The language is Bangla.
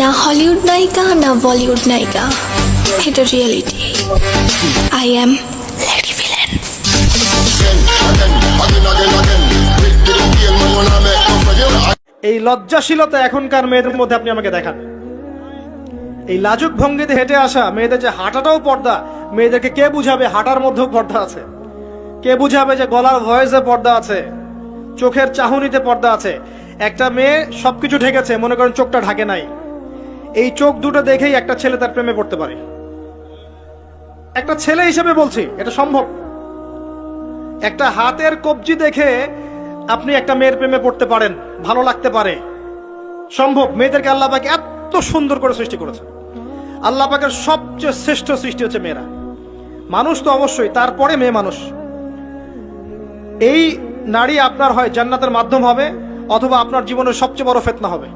না হলিউড নায়িকা, না বলিউড নায়িকা। এটা রিয়েলিটি আই ভিলেন এই লজ্জাশীলতা এখনকার মেয়েদের মধ্যে আপনি আমাকে দেখান। এই লাজুক ভঙ্গিতে হেঁটে আসা মেয়েদের যে হাঁটাটাও পর্দা, মেয়েদেরকে কে বুঝাবে হাঁটার মধ্যেও পর্দা আছে? কে বুঝাবে যে গলার ভয়েসে পর্দা আছে? চোখের চাহনিতে পর্দা আছে? একটা মেয়ে সবকিছু ঢেকেছে, মনে করেন চোখটা ঢাকে নাই। এই চোখ দুটো দেখেই একটা ছেলে তার প্রেমে পড়তে পারে। একটা ছেলে হিসেবে বলছি, এটা সম্ভব। একটা হাতের কবজি দেখে আপনি একটা মেয়ের প্রেমে পড়তে পারেন, ভালো লাগতে পারে। সম্ভব, মেয়েদেরকে আল্লাহ পাকে এত সুন্দর করে সৃষ্টি করেছে আল্লাহ পাকের সবচেয়ে শ্রেষ্ঠ সৃষ্টি হচ্ছে মেয়েরা। মানুষ তো অবশ্যই, তারপরে মেয়ে মানুষ। এই নারী আপনার হয় জান্নাতের মাধ্যম হবে অথবা আপনার জীবনের সবচেয়ে বড় ফেতনা হবে।